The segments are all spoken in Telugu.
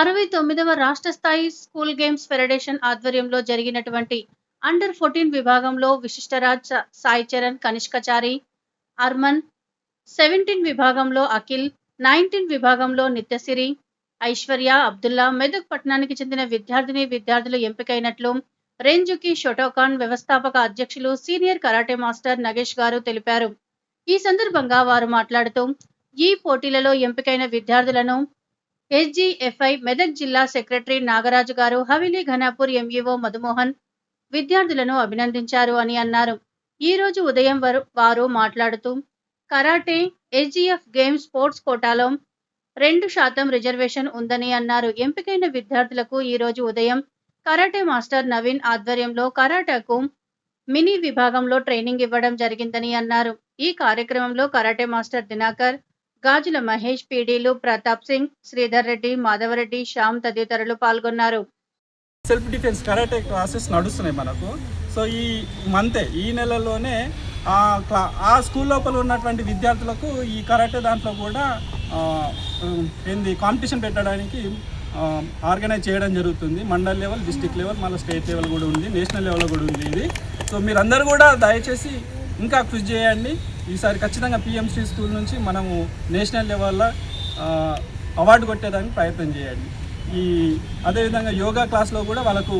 అరవై తొమ్మిదవ రాష్ట్ర స్థాయి స్కూల్ గేమ్స్ ఫెడరేషన్ ఆధ్వర్యంలో జరిగినటువంటి అండర్ ఫోర్టీన్ విభాగంలో విశిష్టరాజ్ సాయి చరణ్ కనిష్కచారి అర్మన్ సెవెంటీన్ విభాగంలో అఖిల్ నైన్టీన్ విభాగంలో నిత్యసిరి ఐశ్వర్య అబ్దుల్లా మెదక్ పట్టణానికి చెందిన విద్యార్థిని విద్యార్థులు ఎంపికైనట్లు రేంజుకి షొటోకాన్ వ్యవస్థాపక అధ్యక్షులు సీనియర్ కరాటే మాస్టర్ నగేష్ గారు తెలిపారు. ఈ సందర్భంగా వారు మాట్లాడుతూ ఈ పోటీలలో ఎంపికైన విద్యార్థులను ఎస్జీఎఫ్ఐ మెదక్ జిల్లా సెక్రటరీ నాగరాజు గారు హవిలీ ఘనాపూర్ ఎంఈఓ మధుమోహన్ విద్యార్థులను అభినందించారు అని అన్నారు. ఈ రోజు ఉదయం వారు మాట్లాడుతూ కరాటే ఎస్జీఎఫ్ గేమ్స్ స్పోర్ట్స్ కోటాలో రెండు శాతం రిజర్వేషన్ ఉందని అన్నారు. ఎంపికైన విద్యార్థులకు ఈ రోజు ఉదయం కరాటే మాస్టర్ నవీన్ ఆధ్వర్యంలో కరాటేకు మినీ విభాగంలో ట్రైనింగ్ ఇవ్వడం జరిగిందని అన్నారు. ఈ కార్యక్రమంలో కరాటే మాస్టర్ దినాకర్ గాజుల మహేష్ పీడీలు ప్రతాప్ సింగ్ శ్రీధర్ రెడ్డి మాధవరెడ్డి శ్యామ్ తదితరులు పాల్గొన్నారు. సెల్ఫ్ డిఫెన్స్ కరాటే క్లాసెస్ నడుస్తున్నాయి మనకు. సో ఈ మంతే ఈ నెలలోనే ఆ క్లా ఆ స్కూల్ లోపల ఉన్నటువంటి విద్యార్థులకు ఈ కరాటే దాంట్లో కూడా ఏంది కాంపిటీషన్ పెట్టడానికి ఆర్గనైజ్ చేయడం జరుగుతుంది. మండల్ లెవెల్ డిస్టిక్ లెవెల్ మళ్ళీ స్టేట్ లెవెల్ కూడా ఉంది నేషనల్ లెవెల్ కూడా ఉంది ఇది. సో మీరందరూ కూడా దయచేసి ఇంకా కృషి చేయండి. ఈసారి ఖచ్చితంగా పిఎంసీ స్కూల్ నుంచి మనము నేషనల్ లెవెల్లో అవార్డు కొట్టేదానికి ప్రయత్నం చేయండి ఈ అదేవిధంగా యోగా క్లాస్లో కూడా వాళ్ళకు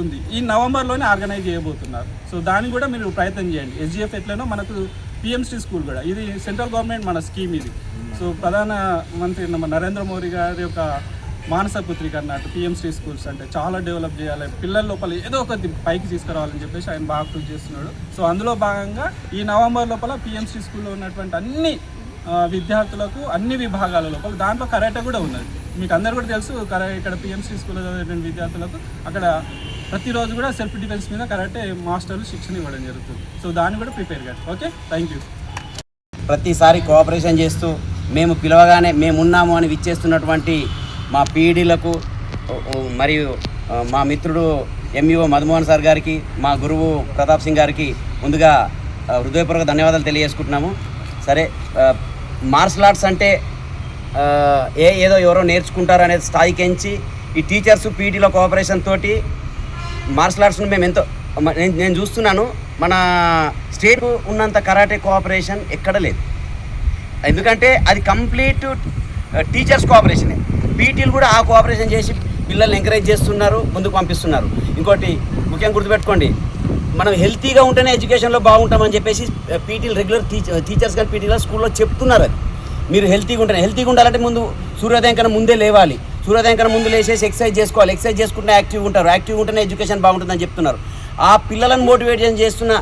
ఉంది. ఈ నవంబర్లోనే ఆర్గనైజ్ చేయబోతున్నారు. సో దాన్ని కూడా మీరు ప్రయత్నం చేయండి. ఎస్జిఎఫ్ ఎట్లనో మనకు పిఎంసీ స్కూల్ కూడా. ఇది సెంట్రల్ గవర్నమెంట్ మన స్కీమ్ ఇది. సో ప్రధాన మంత్రి నరేంద్ర మోడీ గారి యొక్క మానస పుత్రిక అన్నట్టు పిఎంసీ స్కూల్స్ అంటే చాలా డెవలప్ చేయాలి. పిల్లల లోపల ఏదో ఒకటి పైకి తీసుకురావాలని చెప్పేసి ఆయన బాగా కృషి చేస్తున్నాడు. సో అందులో భాగంగా ఈ నవంబర్ లోపల పిఎంసీ స్కూల్లో ఉన్నటువంటి అన్ని విద్యార్థులకు అన్ని విభాగాల లోపల దాంట్లో కరాటే కూడా ఉన్నది. మీకు అందరు కూడా తెలుసు కరా ఇక్కడ పిఎంసీ స్కూల్లో చదివేటువంటి విద్యార్థులకు అక్కడ ప్రతిరోజు కూడా సెల్ఫ్ డిఫెన్స్ మీద కరాటే మాస్టర్లు శిక్షణ ఇవ్వడం జరుగుతుంది. సో దాన్ని కూడా ప్రిపేర్ కాదు ఓకే థ్యాంక్ యూ ప్రతిసారి కోఆపరేషన్ చేస్తూ మేము పిలవగానే మేమున్నాము అని విచ్చేస్తున్నటువంటి మా పీడీలకు మరియు మా మిత్రుడు ఎంఈఓ మధుమోహన్ సార్ గారికి మా గురువు ప్రతాప్ సింగ్ గారికి ముందుగా హృదయపూర్వక ధన్యవాదాలు తెలియజేసుకుంటున్నాము. సరే మార్షల్ ఆర్ట్స్ అంటే ఏ ఏదో ఎవరో నేర్చుకుంటారు అనేది స్థాయికి ఎంచి ఈ టీచర్స్ పీటీల కోఆపరేషన్ తోటి మార్షల్ ఆర్ట్స్ను మేము ఎంతో నేను చూస్తున్నాను మన స్టేట్ ఉన్నంత కరాటే కోఆపరేషన్ ఎక్కడ లేదు. ఎందుకంటే అది కంప్లీట్ టీచర్స్ కోఆపరేషనే. పీటీలు కూడా ఆ కోఆపరేషన్ చేసి పిల్లల్ని ఎంకరేజ్ చేస్తున్నారు ముందుకు పంపిస్తున్నారు. ఇంకోటి ముఖ్యంగా గుర్తుపెట్టుకోండి మనం హెల్తీగా ఉంటేనే ఎడ్యుకేషన్లో బాగుంటామని చెప్పేసి పీటీలు రెగ్యులర్ టీచర్ టీచర్స్ కానీ పీటీలు స్కూల్లో చెప్తున్నారు అది. మీరు హెల్తీగా ఉంటేనే హెల్తీగా ఉండాలంటే ముందు సూర్యోదయం కన్నా ముందే లేవాలి. సూర్యోదయం కన్నా ముందు లేచేసి ఎక్సర్సైజ్ చేసుకోవాలి. ఎక్సర్సైజ్ చేసుకుంటే యాక్టివ్గా ఉంటారు. యాక్టివ్గా ఉంటేనే ఎడ్యుకేషన్ బాగుంటుందని చెప్తున్నారు. ఆ పిల్లలను మోటివేషన్ చేస్తున్న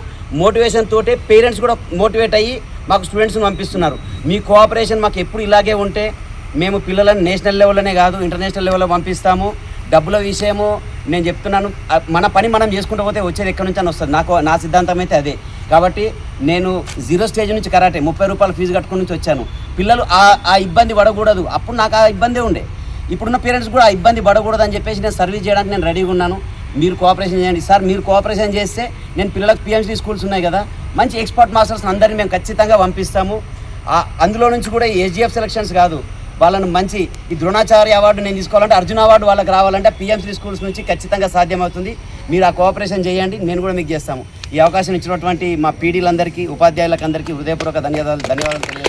మోటివేషన్ తోటే పేరెంట్స్ కూడా మోటివేట్ అయ్యి మాకు స్టూడెంట్స్ని పంపిస్తున్నారు. మీ కోఆపరేషన్ మాకు ఎప్పుడు ఇలాగే ఉంటే మేము పిల్లలను నేషనల్ లెవెల్లోనే కాదు ఇంటర్నేషనల్ లెవెల్లో పంపిస్తాము. డబ్బుల విషయము నేను చెప్తున్నాను. మన పని మనం చేసుకుంటూ పోతే వచ్చేది ఎక్కడి నుంచి అని వస్తుంది. నాకు నా సిద్ధాంతం అయితే అదే. కాబట్టి నేను జీరో స్టేజ్ నుంచి కరాటే ముప్పై రూపాయలు ఫీజు కట్టుకుని నుంచి వచ్చాను. పిల్లలు ఆ ఆ ఇబ్బంది పడకూడదు. అప్పుడు నాకు ఆ ఇబ్బందే ఉండే. ఇప్పుడున్న పేరెంట్స్ కూడా ఆ ఇబ్బంది పడకూడదు అని చెప్పేసి నేను సర్వీస్ చేయడానికి నేను రెడీగా ఉన్నాను. మీరు కోఆపరేషన్ చేయండి. సార్ మీరు కోఆపరేషన్ చేస్తే నేను పిల్లలకు పిఎంసీ స్కూల్స్ ఉన్నాయి కదా. మంచి ఎక్స్పర్ట్ మాస్టర్స్ అందరినీ మేము ఖచ్చితంగా పంపిస్తాము. అందులో నుంచి కూడా ఏజీఎఫ్ సెలక్షన్స్ కాదు. వాళ్ళను మంచి ఈ ద్రోణాచార్య అవార్డు నేను తీసుకోవాలంటే అర్జున అవార్డు వాళ్ళకి రావాలంటే పిఎంసీ స్కూల్స్ నుంచి ఖచ్చితంగా సాధ్యమవుతుంది. మీరు ఆ కోఆపరేషన్ చేయండి నేను కూడా మీకు చేస్తాము. ఈ అవకాశం ఇచ్చినటువంటి మా పీడీలందరికీ ఉపాధ్యాయులకు అందరికీ హృదయపూర్వక ధన్యవాదాలు ధన్యవాదాలు